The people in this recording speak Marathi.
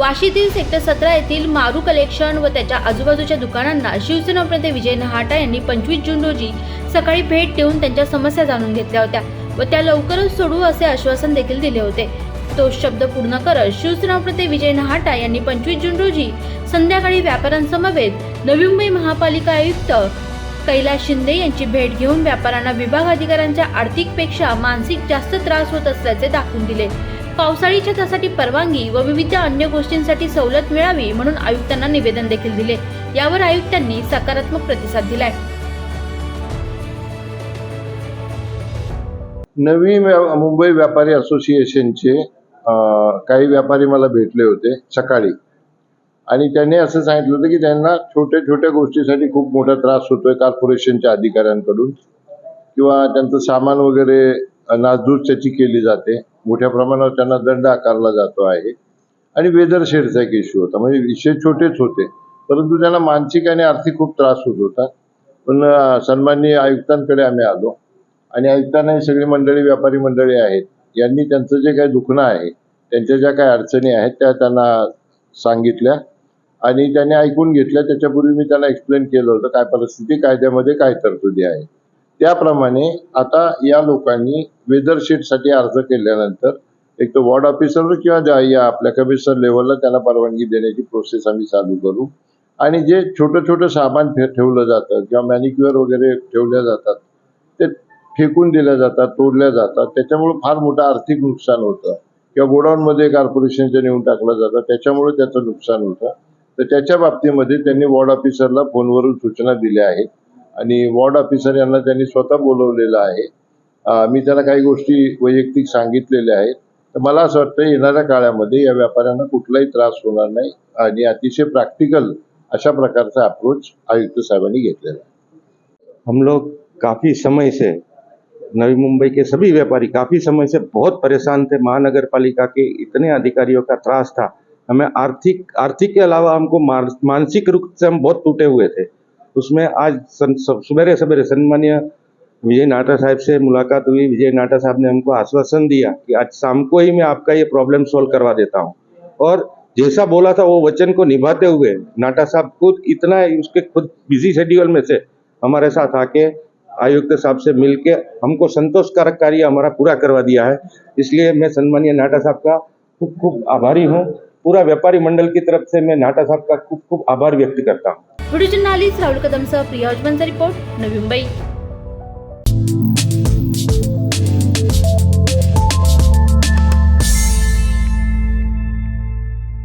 वाशीतील सेक्टर सतरा येथील मारू कलेक्शन व त्याच्या आजूबाजूच्या दुकानांना शिवसेना प्रमुख विजय नहाटा यांनी पंचवीस जून रोजी सकाळी भेट देऊन त्यांच्या समस्या जाणून घेतल्या होत्या व त्या लवकरच सोडवू असे आश्वासन देखील दिले होते. तो शब्द पूर्ण करत शिवसेना प्रमुख विजय नहाटा यांनी पंचवीस जून रोजी संध्याकाळी व्यापाऱ्यांसमवेत नवी मुंबई महापालिका आयुक्त कैलास शिंदे यांची भेट घेऊन व्यापाऱ्यांना विभाग अधिकाऱ्यांच्या आर्थिकपेक्षा मानसिक जास्त त्रास होत असल्याचे दाखवून दिले. पावसाळीच्या त्यासाठी परवानगी व विविध अन्य गोष्टींसाठी सवलत मिळावी म्हणून आयुक्तांना निवेदन देखील दिले. यावर आयुक्तांनी सकारात्मक प्रतिसाद दिलाय. नवी व्या- मुंबई व्यापारी असोसिएशनचे काही व्यापारी मला भेटले होते सकाळी. आणि त्यांनी असं सांगितलं होतं की त्यांना छोट्या छोट्या गोष्टीसाठी खूप मोठा त्रास होतोय कॉर्पोरेशनच्या अधिकाऱ्यांकडून. किंवा त्यांचं सामान वगैरे नासधूस त्याची केली जाते. मोठ्या प्रमाणावर त्यांना दंड आकारला जातो आहे. आणि वेदर शेडचा एक इश्यू होता. म्हणजे विषय छोटेच होते. परंतु त्यांना मानसिक आणि आर्थिक खूप त्रास होत होता. पण सन्माननीय आयुक्तांकडे आम्ही आलो. आणि आयुक्तांना ही सगळी मंडळी व्यापारी मंडळी आहेत. यांनी त्यांचं जे काही दुखणं आहे त्यांच्या ज्या काही अडचणी आहेत त्या त्यांना सांगितल्या. आणि त्यांनी ऐकून घेतल्या. त्याच्यापूर्वी मी त्यांना एक्सप्लेन केलं होतं काय परिस्थिती कायद्यामध्ये काय तरतुदी आहे. त्याप्रमाणे आता या लोकांनी वेदर शीटसाठी अर्ज केल्यानंतर एक तर वॉर्ड ऑफिसर किंवा ज्या या आपल्या कमिशनर लेवलला त्याला परवानगी देण्याची प्रोसेस आम्ही चालू करू. आणि जे छोटं छोटं सामान ठेवलं जातं किंवा मॅनिक्युअर वगैरे ठेवल्या जातात ते फेकून दिल्या जातात तोडल्या जातात. त्याच्यामुळे फार मोठं आर्थिक नुकसान होतं. किंवा गोडाऊनमध्ये कॉर्पोरेशनच्या नेऊन टाकलं जातं त्याच्यामुळे त्याचं नुकसान होतं. तर त्याच्या बाबतीमध्ये त्यांनी वॉर्ड ऑफिसरला फोनवरून सूचना दिल्या आहेत. वॉर्ड ऑफिसर स्वतः अं, मी गोष्टी वैयक्तिक सांगितलेल्या आहेत. तर मला असं वाटतं कुठलाही त्रास आणि अतिशय प्रॅक्टिकल अशा प्रकारचा अप्रोच आयुक्त साहेबांनी घेतलेला आहे. हम लोग काफ़ी समय से नवी मुंबई के सभी व्यापारी काफ़ी समय से बहुत परेशान थे। महानगर पालिका के इतने अधिकारियों का त्रास था। हमें आर्थिक आर्थिक के अलावा हमको मानसिक रूप से हम बहुत टूटे हुए थे। उसमें आज सवेरे सवेरे सन्मान्य विजय नाटा साहब से मुलाकात हुई। विजय नाटा साहब ने हमको आश्वासन दिया कि आज शाम को ही मैं आपका ये प्रॉब्लम सॉल्व करवा देता हूँ। और जैसा बोला था वो वचन को निभाते हुए नाटा साहब खुद इतना उसके खुद बिज़ी शेड्यूल में से हमारे साथ आके आयुक्त साहब से मिलके हमको संतोषकारक कार्य हमारा पूरा करवा दिया है। इसलिए मैं सम्मानीय नाटा साहब का खूब खूब आभारी हूँ। पूरा व्यापारी मंडल की तरफ़ से मैं नाटा साहब का खूब खूब आभार व्यक्त करता हूँ। व्हिडिओ जर्नालिस्ट राहुल कदमसह प्रिया उजमनचा रिपोर्ट नवी मुंबई.